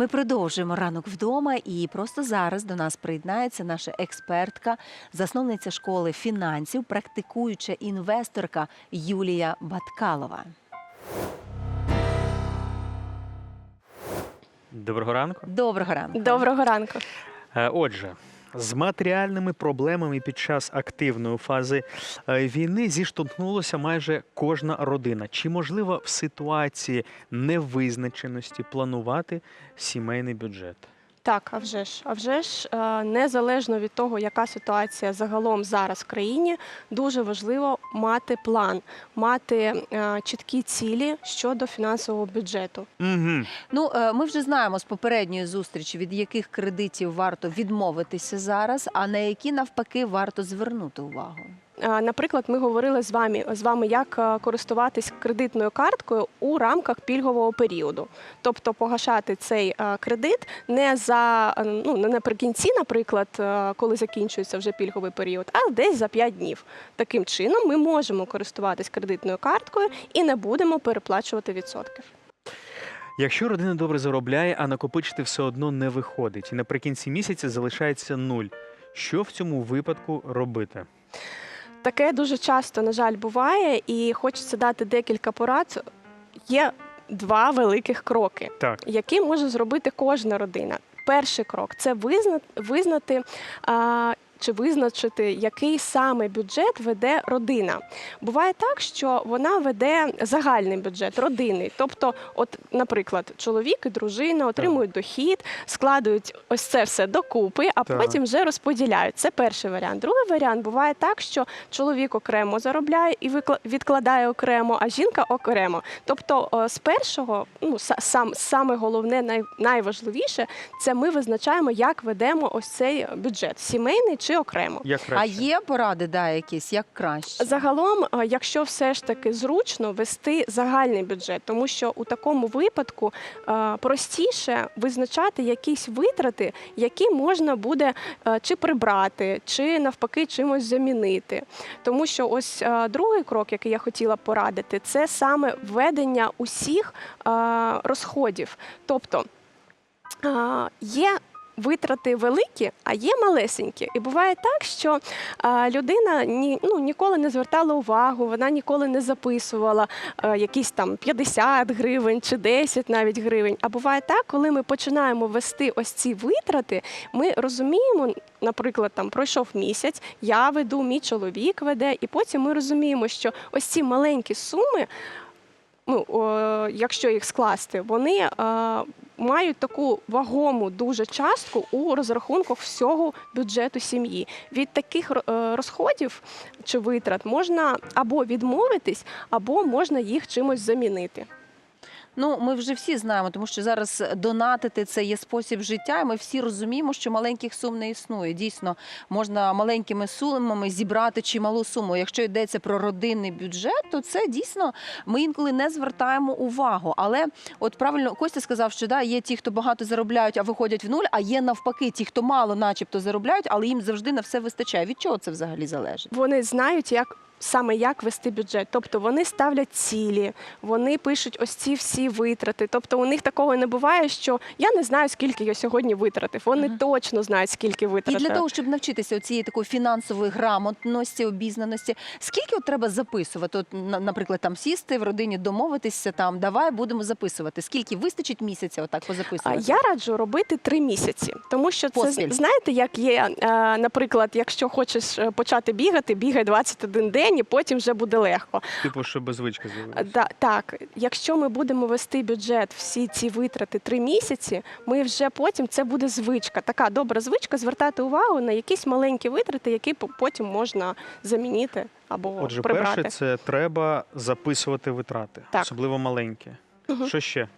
Ми продовжуємо ранок вдома, і просто зараз до нас приєднається наша експертка, засновниця школи фінансів, практикуюча інвесторка Юлія Баткалова. Доброго ранку. Доброго ранку. Доброго ранку. Е, Отже, з матеріальними проблемами під час активної фази е, війни зіштовхнулася майже кожна родина. Чи можливо в ситуації невизначеності планувати сімейний бюджет? Так, а вже ж, а вже ж е, незалежно від того, яка ситуація загалом зараз в країні, дуже важливо мати план, мати е, чіткі цілі щодо фінансового бюджету. Угу. Ну, е, ми вже знаємо з попередньої зустрічі, від яких кредитів варто відмовитися зараз, а на які навпаки варто звернути увагу. Наприклад, ми говорили з вами з вами, як е, користуватись кредитною карткою у рамках пільгового періоду, тобто погашати цей е, кредит не за е, ну не наприкінці, наприклад, коли закінчується вже пільговий період, а десь за 5 днів. Таким чином, ми можемо користуватись кредитною карткою і не будемо переплачувати відсотків. Якщо родина добре заробляє, а накопичити все одно не виходить, і наприкінці місяця залишається нуль. Що в цьому випадку робити? Таке дуже часто, на жаль, буває, і хочеться дати декілька порад. Є два великих кроки. Так, які може зробити кожна родина. Перший крок це визнати, визнати а, чи визначити, який саме бюджет веде родина. Буває так, що вона веде загальний бюджет родинний. Тобто, от, наприклад, чоловік і дружина отримують дохід, складують ось це все докупи, а Так. потім вже розподіляють. Це перший варіант. Другий варіант буває так, що чоловік окремо заробляє і відкладає окремо, а жінка окремо. Тобто, з першого, ну сам саме головне, найважливіше, це ми визначаємо, як ведемо ось цей бюджет сімейний чи окремо. як А є поради, да, якісь як краще? Загалом, якщо все ж таки зручно вести загальний бюджет, тому що у такому випадку простіше визначати якісь витрати, які можна буде чи прибрати, чи навпаки чимось замінити. Тому що ось другий крок, який я хотіла порадити, це саме введення усіх розходів. Тобто є витрати великі, а є малесенькі. І буває так, що людина ні, ну, ніколи не звертала увагу, вона ніколи не записувала якісь там 50 гривень чи 10 навіть гривень. А буває так, коли ми починаємо вести ось ці витрати, ми розуміємо, наприклад, там пройшов місяць, я веду, мій чоловік веде, і потім ми розуміємо, що ось ці маленькі суми. Ну, якщо їх скласти, вони е, мають таку вагому дуже частку у розрахунках всього бюджету сім'ї. Від таких е, розходів чи витрат можна або відмовитись, або можна їх чимось замінити. Ну, ми вже всі знаємо, тому що зараз донатити це є спосіб життя, і ми всі розуміємо, що маленьких сум не існує. Дійсно, можна маленькими сумами зібрати чималу суму. Якщо йдеться про родинний бюджет, то це дійсно ми інколи не звертаємо увагу. Але от правильно Костя сказав, що да, є ті, хто багато заробляють, а виходять в нуль, а є навпаки, ті, хто мало, начебто, заробляють, але їм завжди на все вистачає. Від чого це взагалі залежить? Вони знають, як. Саме як вести бюджет, тобто вони ставлять цілі, вони пишуть ось ці всі витрати. Тобто у них такого не буває, що я не знаю, скільки я сьогодні витратив. Вони Мгм. точно знають, скільки І для того, щоб навчитися цієї такої фінансової грамотності, обізнаності, скільки от треба записувати? От, на- наприклад, там сісти в родині, домовитися там, давай будемо записувати. Скільки вистачить місяця, отак позаписувати? Я раджу робити три місяці, тому що це Поспіль. знаєте, як є, е, наприклад, якщо хочеш е, почати бігати, бігай 21 день, і потім вже буде легко. Типу, щоб звичка Е, з'явилася. Да, так, якщо ми будемо вести бюджет всі ці витрати три місяці, ми вже потім це буде звичка. Така добра звичка звертати увагу на якісь маленькі витрати, які по- потім можна замінити або Отже, прибрати. перше, це треба записувати витрати, Так. особливо маленькі. Що ще?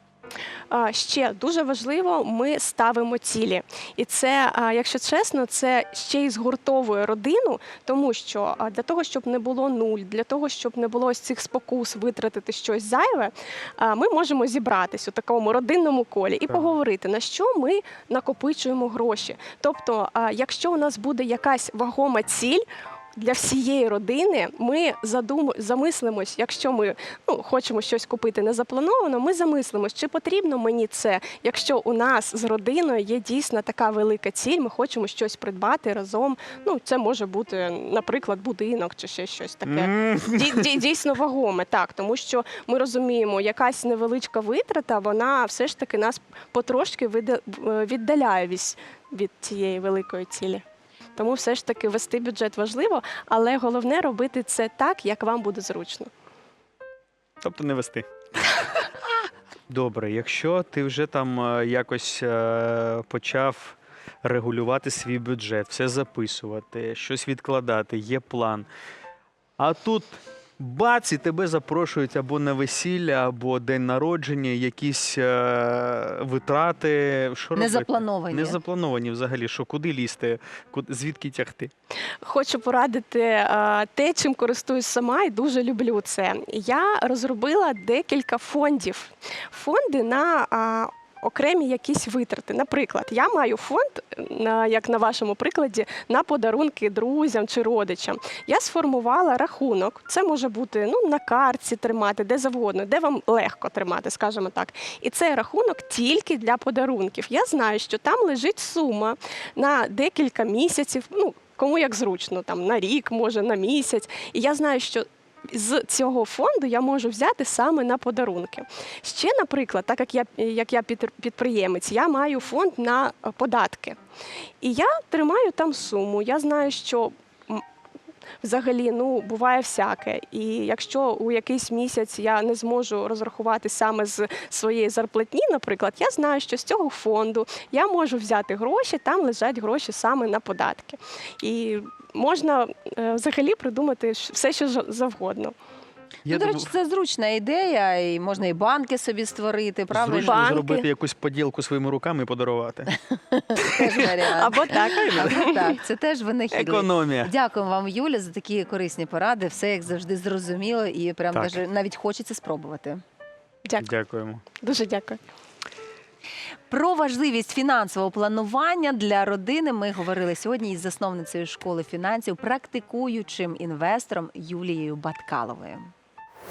Ще дуже важливо, ми ставимо цілі, і це, якщо чесно, це ще й згуртовує родину, тому що для того, щоб не було нуль, для того, щоб не було ось цих спокус витратити щось зайве, ми можемо зібратись у такому родинному колі і поговорити, на що ми накопичуємо гроші. Тобто, якщо у нас буде якась вагома ціль. Для всієї родини ми задум... замислимось, якщо ми ну, хочемо щось купити незаплановано, ми замислимось, чи потрібно мені це, якщо у нас з родиною є дійсно така велика ціль, ми хочемо щось придбати разом. Ну, це може бути, наприклад, будинок чи ще щось таке. Дійсно вагоме, так, тому що ми розуміємо, якась невеличка витрата, вона все ж таки нас потрошки віддаляє від цієї великої цілі. Тому все ж таки вести бюджет важливо, але головне робити це так, як вам буде зручно. Тобто не вести. Добре, якщо ти вже там е, якось е, почав регулювати свій бюджет, все записувати, щось відкладати, є план. А тут бац, і тебе запрошують або на весілля, або день народження, якісь е, витрати. Що робити? Незаплановані. Не заплановані взагалі, що куди лізти, куди, звідки тягти. Хочу порадити е, те, чим користуюсь сама і дуже люблю це. Я розробила декілька фондів. Фонди на а, окремі якісь витрати. Наприклад, я маю фонд, як на вашому прикладі, на подарунки друзям чи родичам. Я сформувала рахунок. Це може бути ну, на картці тримати, де завгодно, де вам легко тримати, скажімо так. І цей рахунок тільки для подарунків. Я знаю, що там лежить сума на декілька місяців. Ну, кому як зручно, там на рік, може на місяць. І я знаю, що з цього фонду я можу взяти саме на подарунки. Ще, наприклад, так як я як я підприємець, я маю фонд на е, податки. І я тримаю там суму. Я знаю, що. Взагалі, ну буває всяке. І якщо у якийсь місяць я не зможу розрахувати саме з своєї зарплатні, наприклад, я знаю, що з цього фонду я можу взяти гроші, там лежать гроші саме на податки. І можна е, взагалі придумати все, що завгодно. Я ну, до речі, це зручна ідея, і можна і банки собі створити, правильно? зручно Банки. зробити якусь поділку своїми руками і подарувати. Теж варіант. Або так. Або так, це теж винахідливість. Економія. Дякуємо вам, Юля, за такі корисні поради. Все як завжди зрозуміло, і прям Так. даже навіть хочеться спробувати. Дякую. Дякуємо. Дуже дякую. Про важливість фінансового планування для родини ми говорили сьогодні із засновницею школи фінансів, практикуючим інвестором Юлією Баткаловою.